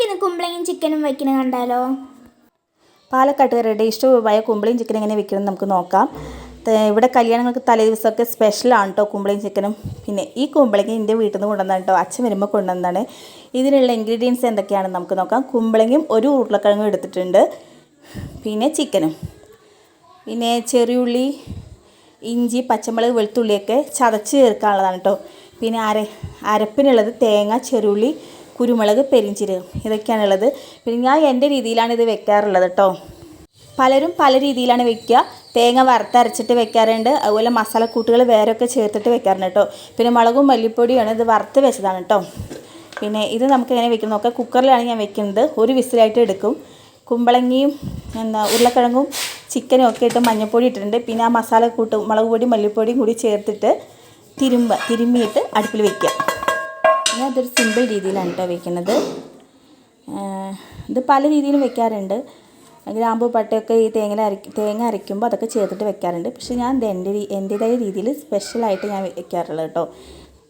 നമുക്കിന്ന് കുമ്പളങ്ങയും ചിക്കനും വയ്ക്കുന്നത് കണ്ടാലോ? പാലക്കാട്ടുകാരുടെ ഇഷ്ടമായ കുമ്പളയും ചിക്കൻ എങ്ങനെ വെക്കണം നമുക്ക് നോക്കാം. ഇവിടെ കല്യാണങ്ങൾക്ക് തലേ ദിവസമൊക്കെ സ്പെഷ്യലാണ് കേട്ടോ കുമ്പളയും ചിക്കനും. പിന്നെ ഈ കുമ്പളങ്ങ എന്റെ വീട്ടിൽ നിന്ന് കൊണ്ടുവന്നാണ് കേട്ടോ അച്ഛൻ വരുമ്പോൾ കൊണ്ടുവന്നതാണ്. ഇതിനുള്ള ഇൻഗ്രീഡിയൻസ് എന്തൊക്കെയാണെന്ന് നമുക്ക് നോക്കാം. കുമ്പളങ്ങയും ഒരു ഉരുളക്കിഴങ്ങും എടുത്തിട്ടുണ്ട്. പിന്നെ ചിക്കനും. പിന്നെ ചെറിയുള്ളി ഇഞ്ചി പച്ചമുളക് വെളുത്തുള്ളിയൊക്കെ ചതച്ച് ചേർക്കാനുള്ളതാണ് കേട്ടോ പിന്നെ അര അരപ്പിനുള്ളത് തേങ്ങ ചെറുള്ളി കുരുമുളക് പെരിഞ്ചീരകം ഇതൊക്കെയാണുള്ളത്. പിന്നെ ഞാൻ എന്റെ രീതിയിലാണ് ഇത് വെക്കാറുള്ളത് കേട്ടോ പലരും പല രീതിയിലാണ് വെക്കുക. തേങ്ങ വറുത്തരച്ചിട്ട് വെക്കാറുണ്ട്. അതുപോലെ മസാലക്കൂട്ടുകൾ വേറെയൊക്കെ ചേർത്തിട്ട് വെക്കാറുണ്ട് കേട്ടോ പിന്നെ മുളകും മല്ലിപ്പൊടിയാണ് ഇത് വറുത്ത് വെച്ചതാണ് കേട്ടോ പിന്നെ ഇത് നമുക്ക് എങ്ങനെ വെക്കുന്നത് നോക്കാം കുക്കറിലാണ് ഞാൻ വെക്കുന്നത്. ഒരു വിസിലായിട്ട് എടുക്കും. കുമ്പളങ്ങിയും എന്താ ഉരുളക്കിഴങ്ങും ചിക്കനും ഒക്കെ ഇട്ട് മഞ്ഞൾപ്പൊടി ഇട്ടിട്ടുണ്ട്. പിന്നെ ആ മസാലക്കൂട്ടും മുളക് പൊടി മല്ലിപ്പൊടിയും കൂടി ചേർത്തിട്ട് തിരുമ്പ തിരുമ്മിയിട്ട് അടുപ്പിൽ വെക്കുക. ഞാൻ അതൊരു സിമ്പിൾ രീതിയിലാണ് കേട്ടോ വെക്കുന്നത് ഇത് പല രീതിയിലും വെക്കാറുണ്ട്. ഗ്രാമ്പു പട്ടയൊക്കെ ഈ തേങ്ങ അരയ്ക്കും തേങ്ങ അരയ്ക്കുമ്പോൾ അതൊക്കെ ചേർത്തിട്ട് വെക്കാറുണ്ട്. പക്ഷേ ഞാൻ ഇത് എന്റെ എന്റേതായ രീതിയിൽ സ്പെഷ്യലായിട്ട് ഞാൻ വെക്കാറുള്ളത് കേട്ടോ.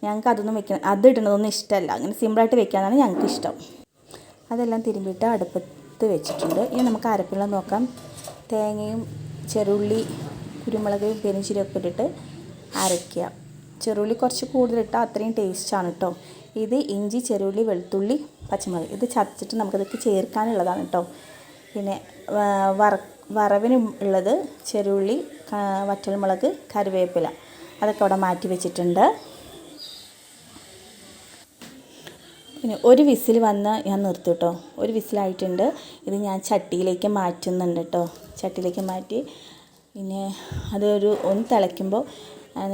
ഞങ്ങൾക്ക് അതൊന്നും വെക്കണം അത് ഇടുന്നതൊന്നും ഇഷ്ടമല്ല അങ്ങനെ സിമ്പിളായിട്ട് വെക്കാനാണ് ഞങ്ങൾക്ക് ഇഷ്ടം. അതെല്ലാം തിരുമ്പിയിട്ട് അടുപ്പത്ത് വെച്ചിട്ടുണ്ട്. ഇനി നമുക്ക് അരപ്പിള്ള നോക്കാം. തേങ്ങയും ചെറുള്ളി കുരുമുളക് പെരിഞ്ചീരൊക്കെ ഇട്ടിട്ട് അരയ്ക്കുക. ചെറുള്ളി കുറച്ച് കൂടുതലിട്ടാൽ അത്രയും ടേസ്റ്റാണ് കേട്ടോ. ഇത് ഇഞ്ചി ചെറുള്ളി വെളുത്തുള്ളി പച്ചമുളക്. ഇത് ചതച്ചിട്ട് നമുക്കിതൊക്കെ ചേർക്കാനുള്ളതാണ് കേട്ടോ പിന്നെ വറ വറവിന് ഉള്ളത് ചെറുള്ളി വറ്റൽമുളക് കറിവേപ്പില. അതൊക്കെ അവിടെ മാറ്റി വെച്ചിട്ടുണ്ട്. പിന്നെ ഒരു വിസിൽ വന്ന് ഞാൻ നിർത്തും കേട്ടോ ഒരു വിസിലായിട്ടുണ്ട്. ഇത് ഞാൻ ചട്ടിയിലേക്ക് മാറ്റുന്നുണ്ട് കേട്ടോ ചട്ടിയിലേക്ക് മാറ്റി. പിന്നെ അതൊരു ഒന്ന് തിളയ്ക്കുമ്പോൾ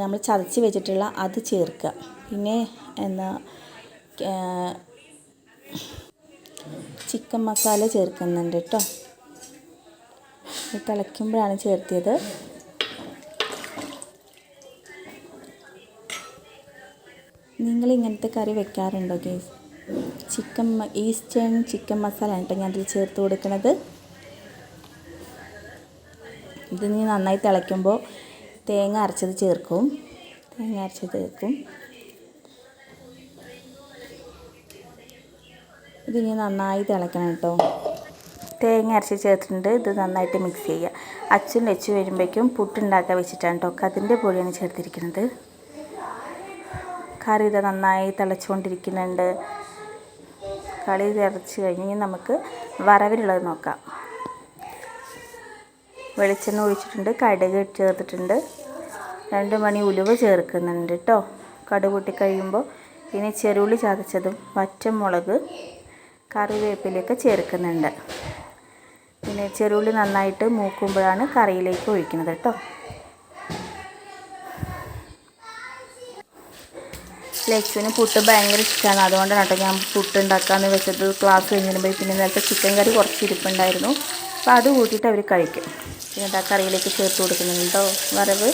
നമ്മൾ ചതച്ച് വെച്ചിട്ടുള്ള അത് ചേർക്കുക. പിന്നെ എന്താ ചിക്കൻ മസാല ചേർക്കുന്നുണ്ട് കേട്ടോ തിളയ്ക്കുമ്പോഴാണ് ചേർത്തിയത്. നിങ്ങൾ ഇങ്ങനത്തെ കറി വെക്കാറുണ്ടോ guys chicken Eastern chicken masala കേട്ടോ ഞാൻ അതിൽ ചേർത്ത് കൊടുക്കുന്നത്. ഇത് നീ നന്നായി തിളയ്ക്കുമ്പോൾ തേങ്ങ അരച്ചത് ചേർക്കും. തേങ്ങ അരച്ചത് ചേർക്കും. ഇത് ഇനി നന്നായി തിളയ്ക്കണം കേട്ടോ. തേങ്ങ അരച്ച് ചേർത്തിട്ടുണ്ട്. ഇത് നന്നായിട്ട് മിക്സ് ചെയ്യുക. അച്ഛൻ വെച്ച് വരുമ്പോഴേക്കും പുട്ടുണ്ടാക്കാൻ വെച്ചിട്ടാണ് കേട്ടോ. അതിന്റെ പൊടിയാണ് ചേർത്തിരിക്കുന്നത്. കറി ഇത് നന്നായി തിളച്ചുകൊണ്ടിരിക്കുന്നുണ്ട്. കളി തിളച്ച് കഴിഞ്ഞ് നമുക്ക് വറവിലുള്ളത് നോക്കാം. വെളിച്ചെണ്ണ ഒഴിച്ചിട്ടുണ്ട്. കടുക് ചേർത്തിട്ടുണ്ട്. രണ്ട് മണി ഉലുവ ചേർക്കുന്നുണ്ട് കേട്ടോ. കടുകൂട്ടി കഴിയുമ്പോൾ ഇനി ചെറുള്ളി ചതച്ചതും പച്ചമുളക് കറിവേപ്പിലയൊക്കെ ചേർക്കുന്നുണ്ട്. പിന്നെ ചെറുള്ളി നന്നായിട്ട് മൂക്കുമ്പോഴാണ് കറിയിലേക്ക് ഒഴിക്കുന്നത് കേട്ടോ. ലക്ഷ്മിന് പുട്ട് ഭയങ്കര ഇഷ്ടമാണ് അതുകൊണ്ടാണ് കേട്ടോ ഞാൻ പുട്ട് ഉണ്ടാക്കാമെന്ന് വെച്ചത് ക്ലാസ് കഴിഞ്ഞിരുമ്പോൾ പിന്നെ നേരത്തെ ചിക്കൻ കറി കുറച്ച് ഇരിപ്പുണ്ടായിരുന്നു. അപ്പോൾ അത് കൂട്ടിയിട്ട് അവർ കഴിക്കും. പിന്നെ എന്താ കറിയിലേക്ക് ചേർത്ത് കൊടുക്കുന്നുണ്ടോ വറവ്.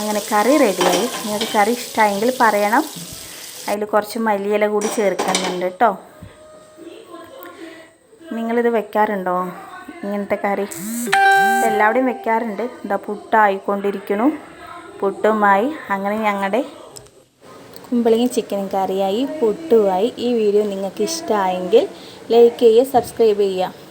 അങ്ങനെ കറി റെഡിയായി. ഇനി അത് കറി ഇഷ്ടമായെങ്കിൽ പറയണം. അതിൽ കുറച്ച് മല്ലിയില കൂടി ചേർക്കുന്നുണ്ട് കേട്ടോ. നിങ്ങളിത് വെക്കാറുണ്ടോ? ഇങ്ങനത്തെ കറി. എല്ലാവിടെയും വെക്കാറുണ്ട്. എന്താ പുട്ടായിക്കൊണ്ടിരിക്കണു പുട്ടുമായി അങ്ങനെ ഞങ്ങളുടെ കുമ്പളങ്ങി ചിക്കൻ കറിയായി പുട്ടുമായി. ഈ വീഡിയോ നിങ്ങൾക്ക് ഇഷ്ടമായെങ്കിൽ ലൈക്ക് ചെയ്യുക സബ്സ്ക്രൈബ് ചെയ്യുക.